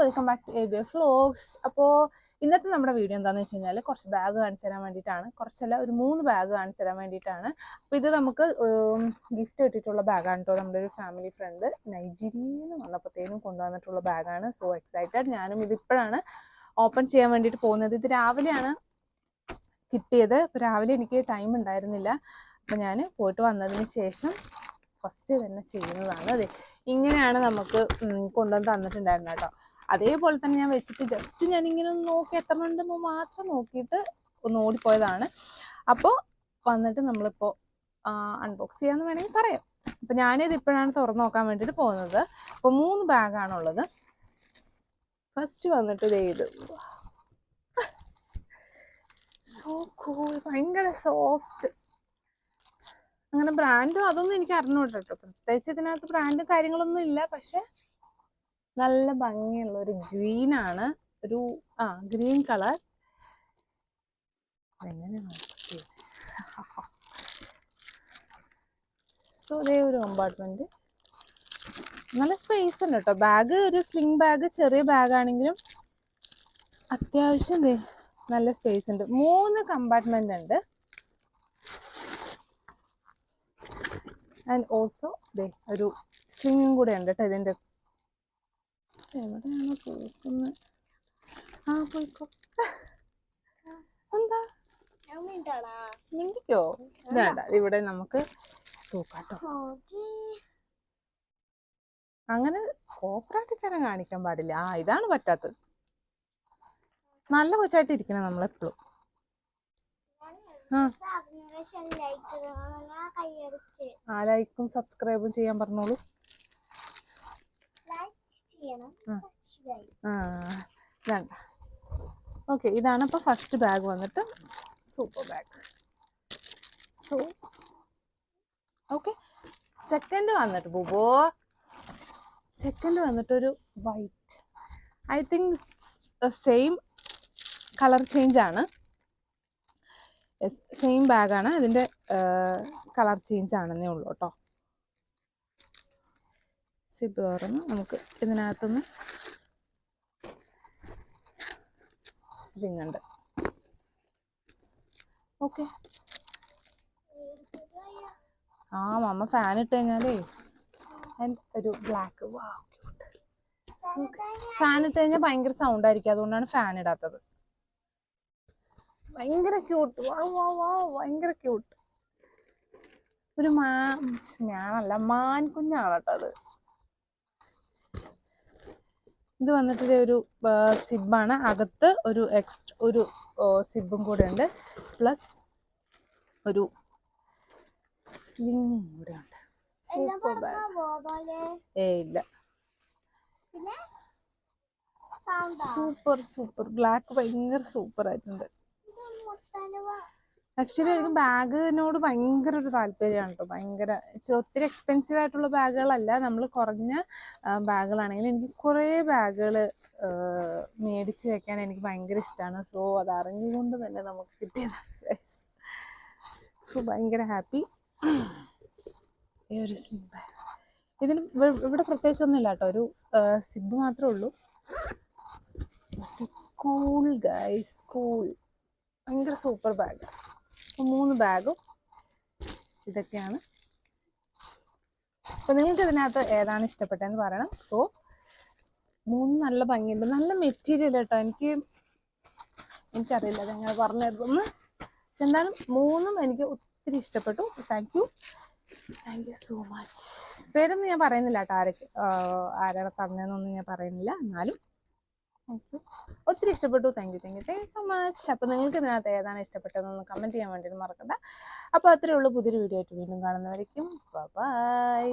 Welcome back to A B F vlogs അപ്പോൾ ഇന്നത്തെ നമ്മുടെ വീഡിയോ എന്താണെന്ന് വെച്ച് കഴിഞ്ഞാൽ കുറച്ച് ബാഗ് കാണിച്ചു തരാൻ വേണ്ടിയിട്ടാണ്. കുറച്ചല്ല ഒരു മൂന്ന് ബാഗ് കാണിച്ചു തരാൻ വേണ്ടിയിട്ടാണ്. അപ്പോൾ ഇത് നമുക്ക് ഗിഫ്റ്റ് കിട്ടിയിട്ടുള്ള ബാഗാണ് കേട്ടോ നമ്മുടെ ഒരു ഫാമിലി ഫ്രണ്ട് നൈജീരിയയിൽ നിന്ന് വന്നപ്പോഴത്തേനും കൊണ്ടുവന്നിട്ടുള്ള ബാഗാണ് സോ എക്സൈറ്റഡ് ഞാനും ഇതിപ്പോഴാണ് ഓപ്പൺ ചെയ്യാൻ വേണ്ടിയിട്ട് പോകുന്നത്. ഇത് രാവിലെയാണ് കിട്ടിയത്. അപ്പോൾ രാവിലെ എനിക്ക് ടൈം ഉണ്ടായിരുന്നില്ല. അപ്പോൾ ഞാൻ പോയിട്ട് വന്നതിന് ശേഷം ഫസ്റ്റ് തന്നെ ചെയ്യുന്നതാണ്. അതെ ഇങ്ങനെയാണ് നമുക്ക് കൊണ്ടുവന്ന് തന്നിട്ടുണ്ടായിരുന്നത് കേട്ടോ അതേപോലെ തന്നെ ഞാൻ വെച്ചിട്ട് ജസ്റ്റ് ഞാൻ ഇങ്ങനെ ഒന്ന് നോക്കി എത്ര ഉണ്ടെന്ന് മാത്രം നോക്കിയിട്ട് ഒന്ന് ഓടിപ്പോയതാണ്. അപ്പോൾ വന്നിട്ട് നമ്മളിപ്പോൾ അൺബോക്സ് ചെയ്യാന്ന് വേണമെങ്കിൽ പറയാം. അപ്പം ഞാനിത് ഇപ്പോഴാണ് തുറന്നു നോക്കാൻ വേണ്ടിയിട്ട് പോകുന്നത്. അപ്പോൾ മൂന്ന് ബാഗാണുള്ളത്. ഫസ്റ്റ് വന്നിട്ട് ഇത്. സോ കൂൾ ഭയങ്കര സോഫ്റ്റ് അങ്ങനെ ബ്രാൻഡും അതൊന്നും എനിക്ക് അറിഞ്ഞൂട്ടോ കേട്ടോ പ്രത്യേകിച്ച് ഇതിനകത്ത് ബ്രാൻഡും കാര്യങ്ങളൊന്നും ഇല്ല. പക്ഷെ നല്ല ഭംഗിയുള്ള ഒരു ഗ്രീൻ ആണ് ഒരു ആ ഗ്രീൻ കളർ. സോ അതേ ഒരു കമ്പാർട്ട്മെന്റ് നല്ല സ്പേസ് ഉണ്ട് കേട്ടോ ബാഗ് ഒരു സ്ലിംഗ് ബാഗ് ചെറിയ ബാഗ് ആണെങ്കിലും അത്യാവശ്യം നല്ല സ്പേസ് ഉണ്ട്. മൂന്ന് കമ്പാർട്ട്മെന്റ് ഉണ്ട്. ആൻഡ് ഓൾസോ ദേ ഒരു സ്ലിംഗും കൂടെ ഉണ്ട് കേട്ടോ ഇതിന്റെ എവിടെയാണ് പോക്കുന്നത് ആ പോയിക്കോ. എന്താ? മിണ്ടിക്കോ? ഇതാണ്ട ഇവിടെ നമുക്ക് തൂക്കാട്ടോ അങ്ങനെ കോപ്പറാട്ടി തരം കാണിക്കാൻ പാടില്ല. ആ ഇതാണ് പറ്റാത്തത്. നല്ല കൊച്ചായിട്ട് ഇരിക്കണം നമ്മളെപ്പോഴും ആ. ലൈക്കും സബ്സ്ക്രൈബും ചെയ്യാൻ പറഞ്ഞോളൂ ലൈക്ക് ചെയ്യണം ആ. subscribe. ആ വേണ്ട. ഓക്കെ ഇതാണ് ഇപ്പൊ ഫസ്റ്റ് ബാഗ് വന്നിട്ട് super bag so okay. Second വന്നിട്ട് ബുബോ. Second വന്നിട്ടൊരു white I think same colour change ആണ്. സെയിം ബാഗാണ് അതിന്റെ കളർ ചേഞ്ച് ആണെന്നേ ഉള്ളൂ കേട്ടോ. സിബ് തുറന്ന് നമുക്ക് ഇതിനകത്തുനിന്ന് സ്ലിങ് ഉണ്ട്. ഓക്കെ ആ മമ്മ ഫാൻ ഇട്ട് കഴിഞ്ഞാലേ ഒരു ബ്ലാക്ക് ഫാൻ ഇട്ട് കഴിഞ്ഞാൽ ഭയങ്കര സൗണ്ട് ആയിരിക്കും. അതുകൊണ്ടാണ് ഫാൻ ഇടാത്തത്. ഭയങ്കര ക്യൂട്ട് വാ വാ വാ ഭയങ്കര ക്യൂട്ട് ഒരു മാ ഞാനല്ല മാൻ കുഞ്ഞാണ് കേട്ടോ അത്. ഇത് വന്നിട്ട് ഒരു സിബാണ്. അകത്ത് ഒരു എക്സ്റ്റ് ഒരു സിബും കൂടെ ഉണ്ട് പ്ലസ് ഒരു സ്ലിംഗ് കൂടെ ഉണ്ട് സൂപ്പർ ബാഗ് ഏ ഇല്ല. Super super. ബ്ലാക്ക് ഭയങ്കര സൂപ്പർ ആയിട്ടുണ്ട് ആക്ച്വലി എനിക്ക് ബാഗിനോട് ഭയങ്കര ഒരു താല്പര്യമാണ് കേട്ടോ ഭയങ്കര ഇച്ചിരി ഒത്തിരി എക്സ്പെൻസീവ് ആയിട്ടുള്ള ബാഗുകളല്ല. നമ്മൾ കുറഞ്ഞ ബാഗുകളാണെങ്കിലും എനിക്ക് കുറേ ബാഗുകൾ മേടിച്ച് വെക്കാൻ എനിക്ക് ഭയങ്കര ഇഷ്ടമാണ് സോ അത് അറിഞ്ഞുകൊണ്ട് തന്നെ നമുക്ക് കിട്ടിയതാണ് സോ ഭയങ്കര ഹാപ്പി ഒരു സ്ലിം ബാഗ് ഇതിന് ഇവിടെ പ്രത്യേകിച്ച് ഒന്നുമില്ല കേട്ടോ ഒരു സിബ് മാത്രമേ ഉള്ളൂ. സ്കൂൾ ഗൈസ് സ്കൂൾ ഭയങ്കര സൂപ്പർ ബാഗ് മൂന്ന് ബാഗും ഇതൊക്കെയാണ്. അപ്പോൾ നിങ്ങൾക്ക് ഇതിനകത്ത് ഏതാണ് ഇഷ്ടപ്പെട്ടതെന്ന് പറയണം. സോ മൂന്ന് നല്ല ഭംഗിയുണ്ട്. നല്ല മെറ്റീരിയൽ കേട്ടോ. എനിക്ക് എനിക്കറിയില്ല അതെങ്ങനെ പറഞ്ഞിരുന്നു പക്ഷെ എന്തായാലും മൂന്നും എനിക്ക് ഒത്തിരി ഇഷ്ടപ്പെട്ടു. Thank you thank you so much പേരൊന്നും ഞാൻ പറയുന്നില്ല കേട്ടോ ആരൊക്കെ ആരാണ് പറഞ്ഞതെന്നൊന്നും ഞാൻ പറയുന്നില്ല. എന്നാലും താങ്ക് ഒത്തിരി ഇഷ്ടപ്പെട്ടു. Thank you thank you thank you so much അപ്പോൾ നിങ്ങൾക്ക് ഇതിനകത്ത് ഏതാണ് ഇഷ്ടപ്പെട്ടതെന്നൊന്ന് കമന്റ് ചെയ്യാൻ വേണ്ടിയിട്ട് മറക്കണ്ട. അപ്പോൾ അത്രയേ ഉള്ളൂ. പുതിയൊരു വീഡിയോ ആയിട്ട് വീണ്ടും കാണുന്നവരേക്കും. ബൈ